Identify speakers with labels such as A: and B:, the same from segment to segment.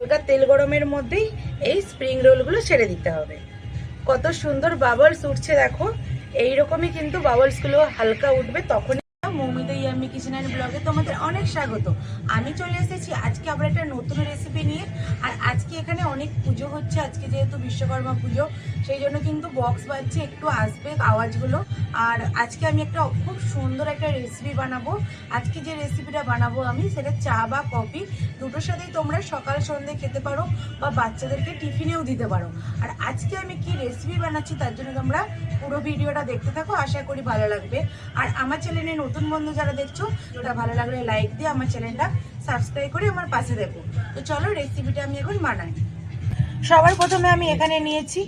A: হালকা তেল গরমের মধ্যেই এই স্প্রিং রোলগুলো ছেড়ে দিতে হবে। কত সুন্দর বাবলস উঠছে দেখো। এইরকমই কিন্তু বাবলসগুলো হালকা উঠবে তখনই কিচেন অ্যান্ড ব্লগে তোমাদের অনেক স্বাগত। আমি চলে এসেছি আজকে আবার একটা নতুন রেসিপি নিয়ে। আর আজকে এখানে অনেক পুজো হচ্ছে, আজকে যেহেতু বিশ্বকর্মা পুজো, সেই জন্য কিন্তু বক্স বাজছে, একটু আসবে আওয়াজগুলো। আর আজকে আমি একটা খুব সুন্দর একটা রেসিপি বানাবো। আজকে যে রেসিপিটা বানাবো আমি, সেটা চা বা কফি, দুটোর সাথেই তোমরা সকাল সন্ধ্যে খেতে পারো বা বাচ্চাদেরকে টিফিনেও দিতে পারো। আর আজকে আমি কি রেসিপি বানাচ্ছি তার জন্য তোমরা পুরো ভিডিওটা দেখতে থাকো, আশা করি ভালো লাগবে। আর আমার চ্যানেলে নতুন বন্ধু যারা দেখছ, ওটা ভালো লাগলে লাইক দিয়ে আমার চ্যানেলটা সাবস্ক্রাইব করে আমার পাশে দেখো। তো চলো রেসিপিটা আমি এখন বানাই। সবার প্রথমে আমি এখানে নিয়েছি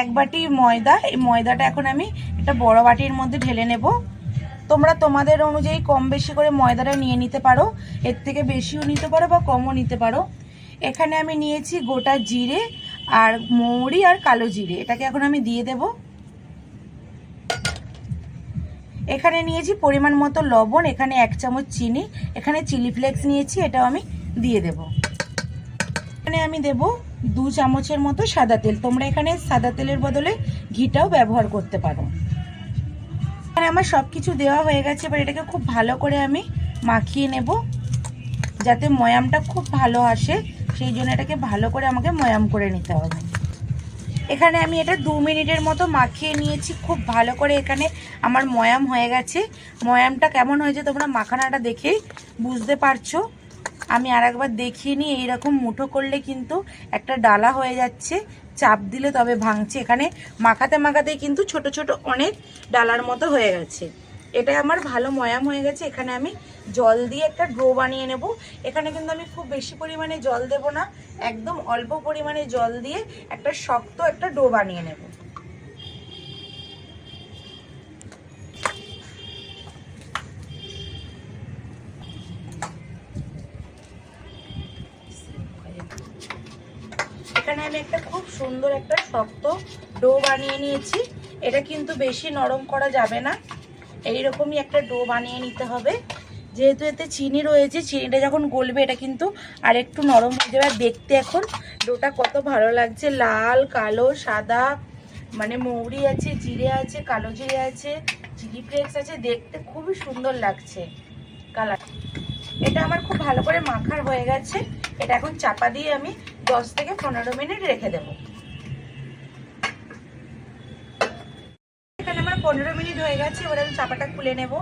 A: এক বাটি ময়দা। এই ময়দাটা এখন আমি একটা বড় বাটির মধ্যে ঢেলে নেব। তোমরা তোমাদের অনুযায়ী কম বেশি করে ময়দাটা নিয়ে নিতে পারো। এর থেকে বেশিও নিতে পারো বা কমও নিতে পারো। এখানে আমি নিয়েছি গোটা জিরে আর মৌরি আর কালো জিরে। এটাকে এখন আমি দিয়ে দেব। এখানে নিয়েছি পরিমাণ মতো লবণ, এখানে এক চামচ চিনি, এখানে চিলি ফ্লেক্স নিয়েছি, এটাও আমি দিয়ে দেব। এখানে আমি দেব দু চামচের মতো সাদা তেল। তোমরা এখানে সাদা তেলের বদলে ঘিটাও ব্যবহার করতে পারো। এখানে আমার সব কিছু দেওয়া হয়ে গেছে, এবার এটাকে খুব ভালো করে আমি মাখিয়ে নেব, যাতে ময়ামটা খুব ভালো আসে। সেই জন্য এটাকে ভালো করে আমাকে ময়াম করে নিতে হবে। এখানে আমি এটা দু মিনিটের মতো মাখিয়ে নিয়েছি। খুব ভালো করে এখানে আমার ময়াম হয়ে গেছে। ময়ামটা কেমন হয়েছে তোমরা মাখানাটা দেখেই বুঝতে পারছ। আমি আর একবার দেখিয়ে নিই, এইরকম মুঠো করলে কিন্তু একটা ডালা হয়ে যাচ্ছে। চাপ দিলে তবে ভাঙছে। এখানে মাখাতে মাখাতেই কিন্তু ছোট ছোট অনেক ডালার মতো হয়ে গেছে। এটা আমার ভালো ময়াম হয়ে গেছে। এখানে আমি জল দিয়ে একটা ড্রো বানিয়ে নেব। এখানে কিন্তু আমি খুব বেশি পরিমাণে জল দেব না। একদম অল্প পরিমাণে জল দিয়ে একটা শক্ত একটা ডো বানিয়ে নেব। এখানে আমি একটা খুব সুন্দর একটা শক্ত ডো বানিয়ে নিয়েছি। এটা কিন্তু বেশি নরম করা যাবে না। এইরকমই একটা ডো বানিয়ে নিতে হবে। যেহেতু এতে চিনি রয়েছে, চিনিটা যখন গলবে এটা কিন্তু আর একটু নরম হয়ে যাবে। আর দেখতে এখন ডোটা কত ভালো লাগছে। লাল, কালো, সাদা মানে মৌরি আছে, জিরে আছে, কালো জিরে আছে, চিলি ফ্লেক্স আছে। দেখতে খুবই সুন্দর লাগছে কালার। এটা আমার খুব ভালো করে মাখার হয়ে গেছে। এটা এখন চাপা দিয়ে আমি দশ থেকে পনেরো মিনিট রেখে দেবো এখানে আমার পনেরো মিনিট হয়ে গেছে এবার আমি চাপাটা খুলে নেব।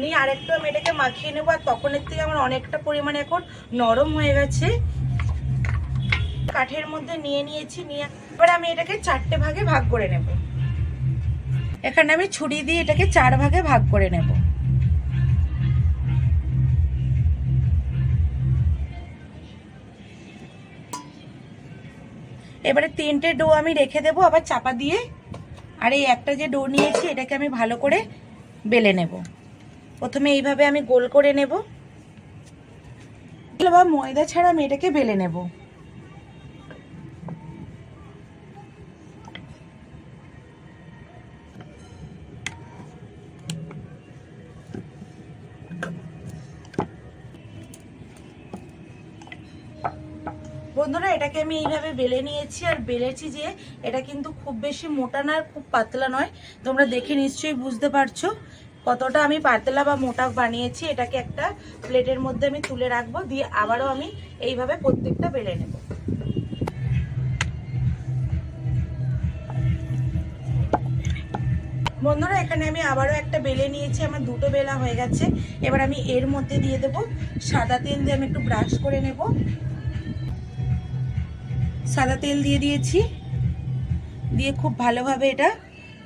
A: নিয়ে আরেকটু আমি এটাকে মাখিয়ে নেব, আর তখনের থেকে আমার অনেকটা পরিমাণে এখন নরম হয়ে গেছে। কাঠের মধ্যে নিয়ে নিয়েছি, নিয়ে এবার আমি এটাকে চারটে ভাগে ভাগ করে নেব। এখানে আমি ছুরি দিয়ে এটাকে চার ভাগে ভাগ করে নেব। এবারে তিনটে ডো আমি রেখে দেবো, আবার চাপা দিয়ে আর এই একটা যে ডো নিয়েছি, এটাকে আমি ভালো করে বেলে নেব। প্রথমে এইভাবে আমি গোল করে নেব। ময়দা ছাড়া আমি এটাকে বেলে নেব। বন্ধুরা, এটাকে আমি এইভাবে বেলে নিয়েছি আর বেলেছি যে এটা কিন্তু খুব বেশি মোটা না আর খুব পাতলা নয়। তোমরা দেখে নিশ্চয়ই বুঝতে পারছ কতটা আমি পাতলা বা মোটা বানিয়েছি। এটাকে একটা প্লেটের মধ্যে আমি তুলে রাখব, দিয়ে আবারও আমি এইভাবে প্রত্যেকটা বেলে নেব। বন্ধুরা, এখানে আমি আবারও একটা বেলে নিয়েছি, আমার দুটো বেলা হয়ে গেছে। এবার আমি এর মধ্যে দিয়ে দেব সাদা তেল দিয়ে আমি একটু ব্রাশ করে নেব। সাদা তেল দিয়ে দিয়েছি। দিয়ে খুব ভালোভাবে এটা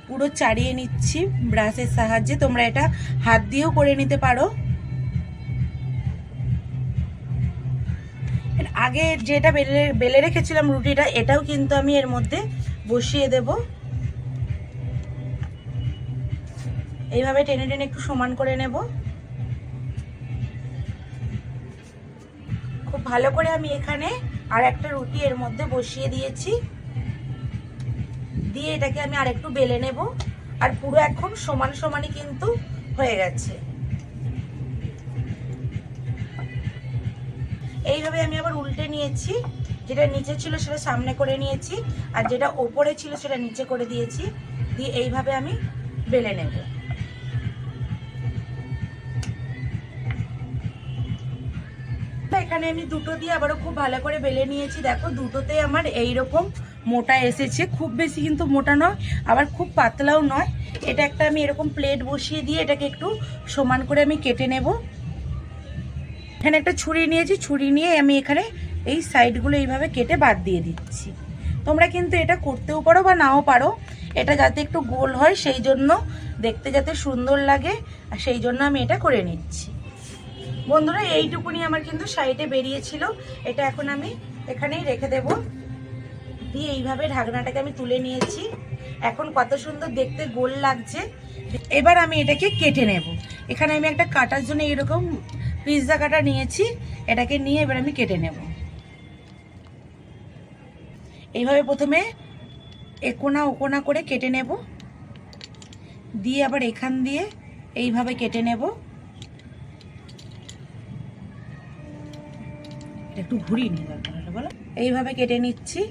A: পুরো চাড়িয়ে নিচ্ছি ব্রাশের সাহায্যে। তোমরা এটা হাত দিয়েও করে নিতে পারো। আগে যেটা বেলে বেলে রেখেছিলাম রুটিটা, এটাও কিন্তু আমি এর মধ্যে বসিয়ে দেব। এইভাবে টেনে টেনে একটু সমান করে নেব। ভালো করে আমি এখানে আর একটা রুটি এর মধ্যে বসিয়ে দিয়েছি। দিয়ে এটাকে আমি আর একটু বেলে নেব। আর পুরো এখন সমান সমানই কিন্তু হয়ে গেছে। এইভাবে আমি আবার উল্টে নিয়েছি। যেটা নিচে ছিল সেটা সামনে করে নিয়েছি। আর যেটা ওপরে ছিল সেটা নিচে করে দিয়েছি। দিয়ে এইভাবে আমি বেলে নেব। এখানে আমি দুটো দিয়ে আবারও খুব ভালো করে বেলে নিয়েছি। দেখো, দুটোতে আমার এই রকম মোটা এসেছে। খুব বেশি কিন্তু মোটা নয়, আবার খুব পাতলাও নয়। এটা একটা আমি এরকম প্লেট বসিয়ে দিয়ে এটাকে একটু সমান করে আমি কেটে নেব। এখানে একটা ছুরি নিয়েছি। ছুরি নিয়ে আমি এখানে এই সাইডগুলো এইভাবে কেটে বাদ দিয়ে দিচ্ছি। তোমরা কিন্তু এটা করতেও পারো বা নাও পারো। এটা যাতে একটু গোল হয়, সেই জন্য দেখতে যাতে সুন্দর লাগে, আর সেই জন্য আমি এটা করে নিচ্ছি। বন্ধুরা, এইটুকুনি আমার কিন্তু সাইডে বেরিয়েছিল। এটা এখন আমি এখানেই রেখে দেব। দিয়ে এইভাবে ঢাকনাটাকে আমি তুলে নিয়েছি। এখন কত সুন্দর দেখতে গোল লাগছে। এবার আমি এটাকে কেটে নেব। এখানে আমি একটা কাটার জন্য এরকম পিৎজা কাটা নিয়েছি। এটাকে নিয়ে এবার আমি কেটে নেব। এইভাবে প্রথমে একোনা ওকোনা করে কেটে নেব। দিয়ে আবার এখান দিয়ে এইভাবে কেটে নেব। একটু ঘুরিয়ে নিয়ে দরকার বলো। এইভাবে কেটে নিচ্ছি।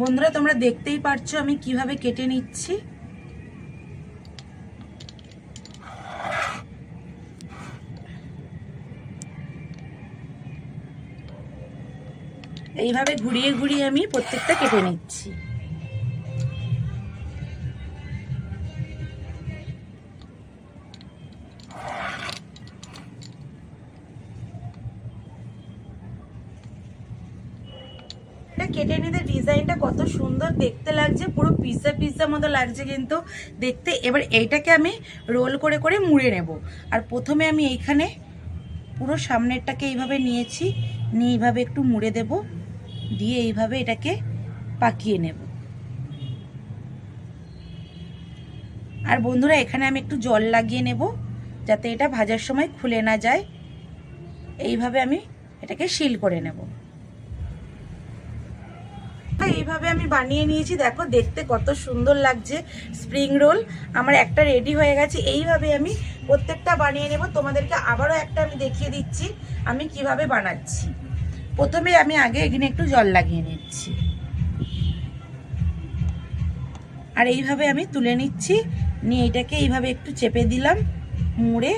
A: বন্ধুরা, তোমরা দেখতেই পারছ আমি কীভাবে কেটে নিচ্ছি। এইভাবে ঘুরিয়ে ঘুরিয়ে আমি প্রত্যেকটা কেটে নিচ্ছি। দেখতে লাগছে, পুরো পিৎজা পিৎজা মতো লাগছে কিন্তু। দেখতে, এবার এইটাকে আমি রোল করে করে মুড়ে নেব। আর প্রথমে আমি এইখানে পুরো সামনেরটাকে এইভাবে নিয়েছি, নিয়ে এইভাবে একটু মুড়ে দেব, দিয়ে এইভাবে এটাকে পাকিয়ে নেব। আর বন্ধুরা, এখানে আমি একটু জল লাগিয়ে নেব, যাতে এটা ভাজার সময় খুলে না যায়। এইভাবে আমি এটাকে শিল করে নেব। এইভাবে আমি বানিয়ে নিয়েছি। দেখো, দেখতে কত সুন্দর লাগছে স্প্রিং রোল আমার একটা রেডি হয়ে গেছে। এইভাবে আমি প্রত্যেকটা বানিয়ে নেব। তোমাদেরকে আবারও একটা আমি দেখিয়ে দিচ্ছি, আমি কীভাবে বানাচ্ছি। প্রথমে আমি আগে এখানে একটু জল লাগিয়ে নিচ্ছি। আর এইভাবে আমি তুলে নিচ্ছি। নিয়ে এটাকে এইভাবে একটু চেপে দিলাম, মুড়ে।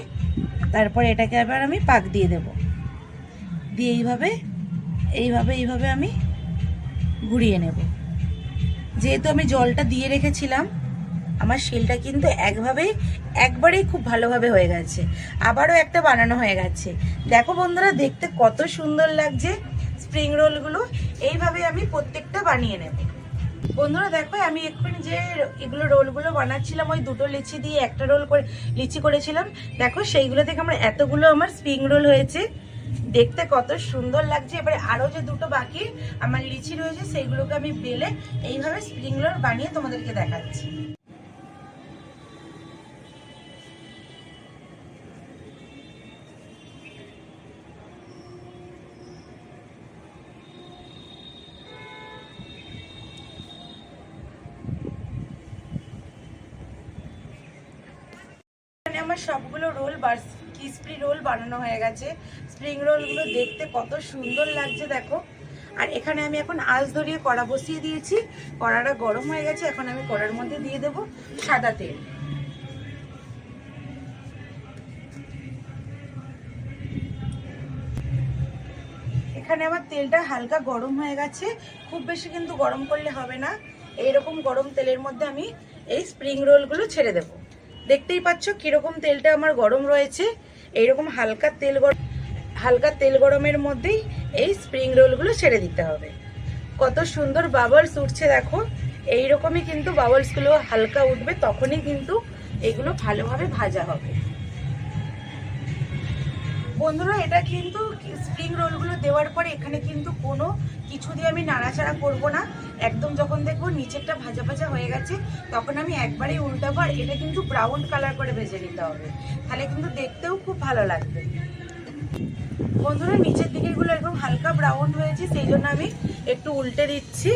A: তারপর এটাকে আবার আমি পাক দিয়ে দেব। দিয়ে এইভাবে এইভাবে এইভাবে আমি ঘুরিয়ে নেব। যেহেতু আমি জলটা দিয়ে রেখেছিলাম, আমার শিলটা কিন্তু একভাবেই, একবারেই খুব ভালোভাবে হয়ে গেছে। আবারও একটা বানানো হয়ে গেছে। দেখো বন্ধুরা, দেখতে কত সুন্দর লাগছে স্প্রিং রোলগুলো এইভাবে আমি প্রত্যেকটা বানিয়ে নেব। বন্ধুরা, দেখো, আমি এক্ষুনি যে এগুলো রোলগুলো বানাচ্ছিলাম, ওই দুটো লিচি দিয়ে একটা রোল করে, লিচি করেছিলাম। দেখো, সেইগুলো থেকে আমার এতগুলো আমার স্প্রিং রোল হয়েছে। দেখতে কত সুন্দর লাগছে। এবারে আরও যে দুটো বাকি আমার লিচি রয়েছে, সেইগুলোকে আমি বেলে এইভাবে স্প্রিং রোল বানিয়ে তোমাদেরকে দেখাচ্ছি। আমার সবগুলো রোল ক্রিসপি রোল বানানো হয়ে গেছে। স্প্রিং রোলগুলো দেখতে কত সুন্দর লাগছে, দেখো। আর এখানে আমি এখন আঁচ ধরিয়ে কড়া বসিয়ে দিয়েছি। কড়াটা গরম হয়ে গেছে, এখন আমি কড়ার মধ্যে দিয়ে দেব সাদা তেল। এখানে আমার তেলটা হালকা গরম হয়ে গেছে, খুব বেশি কিন্তু গরম করলে হবে না। এইরকম গরম তেলের মধ্যে আমি এই স্প্রিং রোলগুলো ছেড়ে দেবো। দেখতেই পাচ্ছ কীরকম তেলটা আমার গরম রয়েছে। এইরকম হালকা তেল গরম হালকা তেল গরমের মধ্যেই এই স্প্রিং রোলগুলো ছেড়ে দিতে হবে। কত সুন্দর বাবলস উঠছে দেখো। এইরকমই কিন্তু বাবলসগুলো হালকা উঠবে, তখনই কিন্তু এগুলো ভালোভাবে ভাজা হবে। বন্ধুরা, এটা কিন্তু স্প্রিং রোলগুলো দেওয়ার পরে এখানে কিন্তু কোনো কিছু দিয়ে আমি নাড়াচাড়া করব না। একদম যখন দেখব নিচেরটা ভাজা ভাজা হয়ে গেছে, তখন আমি একবারেই উল্টাবো আর এটা কিন্তু ব্রাউন কালার করে ভেজে নিতে হবে। তাহলে কিন্তু দেখতেও খুব ভালো লাগবে। বন্ধুরা, নিচের দিকেগুলো একদম হালকা ব্রাউন হয়েছে, সেই জন্য আমি একটু উল্টে দিচ্ছি।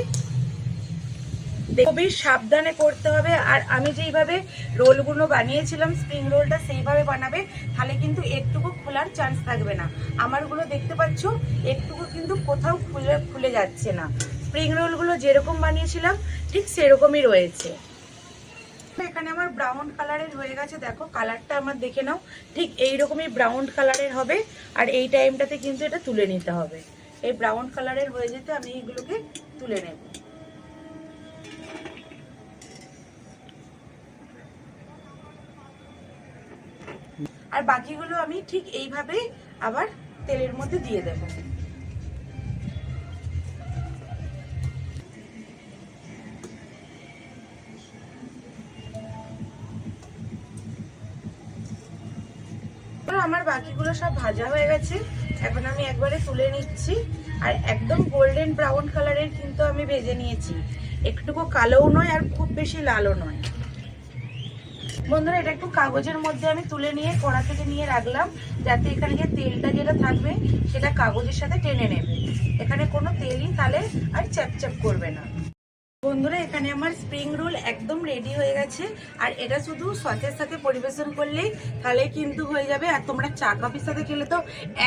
A: খুবই সাবধানে করতে হবে। আর আমি যেইভাবে রোলগুলো বানিয়েছিলাম স্প্রিং রোলটা সেইভাবে বানাবে, তাহলে কিন্তু একটুকু খোলার চান্স থাকবে না। আমারগুলো দেখতে পাচ্ছ, একটুকু কিন্তু কোথাও খুলে খুলে যাচ্ছে না। স্প্রিং রোলগুলো যেরকম বানিয়েছিলাম, ঠিক সেরকমই রয়েছে। এখানে আমার ব্রাউন কালারের হয়ে গেছে, দেখো কালারটা আমার দেখে নাও। ঠিক এই রকমই ব্রাউন কালারের হবে, আর এই টাইমটাতে কিন্তু এটা তুলে নিতে হবে। এই ব্রাউন কালারের হয়ে যেতে আমি এগুলোকে তুলে নেব। আর বাকিগুলো আমি ঠিক এইভাবেই আবার তেলের মধ্যে দিয়ে দেবো। আমার বাকিগুলো সব ভাজা হয়ে গেছে। এখন আমি একবারে তুলে নিচ্ছি। আর একদম গোল্ডেন ব্রাউন কালারের কিন্তু আমি ভেজে নিয়েছি। একটুকু কালোও নয় আর খুব বেশি লালও নয়। বন্ধুরা, এটা একটু কাগজের মধ্যে আমি তুলে নিয়ে কড়া থেকে নিয়ে রাখলাম, যাতে এখানে যে তেলটা যেটা থাকবে, সেটা কাগজের সাথে টেনে নেবে। এখানে কোনো তেলই তাহলে আর চ্যাপচ্যাপ করবে না। বন্ধুরা, এখানে আমার স্প্রিং রোল একদম রেডি হয়ে গেছে। আর এটা শুধু সসের সাথে পরিবেশন করলেই তাহলে কিন্তু হয়ে যাবে। আর তোমরা চা, কফির সাথে খেলে তো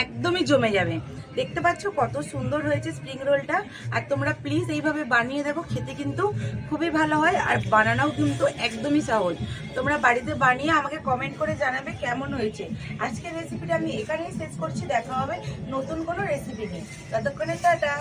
A: একদমই জমে যাবে। দেখতে পাচ্ছ কত সুন্দর হয়েছে স্প্রিং রোলটা আর তোমরা প্লিজ এইভাবে বানিয়ে দেবো খেতে কিন্তু খুবই ভালো হয়। আর বানানোও কিন্তু একদমই সহজ। তোমরা বাড়িতে বানিয়ে আমাকে কমেন্ট করে জানাবে কেমন হয়েছে। আজকের রেসিপিটা আমি এখানেই শেষ করছি। দেখা হবে নতুন কোনো রেসিপি নিয়ে। ততক্ষণে টাটা।